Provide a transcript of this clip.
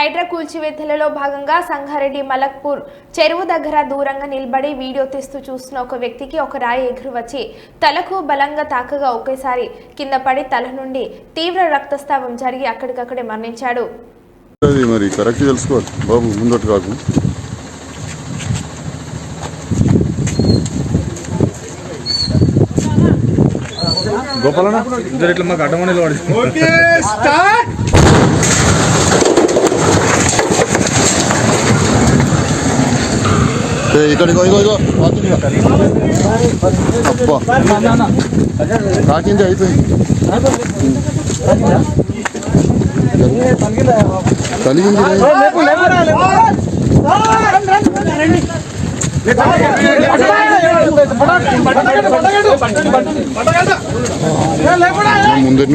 హైడ్రా కూల్చివేతలలో భాగంగా సంగారెడ్డి మలక్పూర్ చెరువు దగ్గర దూరంగా నిలబడి వీడియో తీస్తూ చూస్తున్న ఒక వ్యక్తికి ఒక రాయి ఎగురు వచ్చి తలకు బలంగా తాకగా ఒకేసారి కింద పడి తల నుండి తీవ్ర రక్తస్రావం జరిగి అక్కడికక్కడే మరణించాడు. అది మరి కరెక్ట్ తెలుసుకోవాలి. బాబు ముందట్టు కాకు. గోపాలన ఇద్దరు ఇట్లా మాకు అడ్డమని వాడు ఏ, ఇక్కడ ఇగో ఇగో. అబ్బా తాకింది అయిపోయింది కలిగింది ముందటి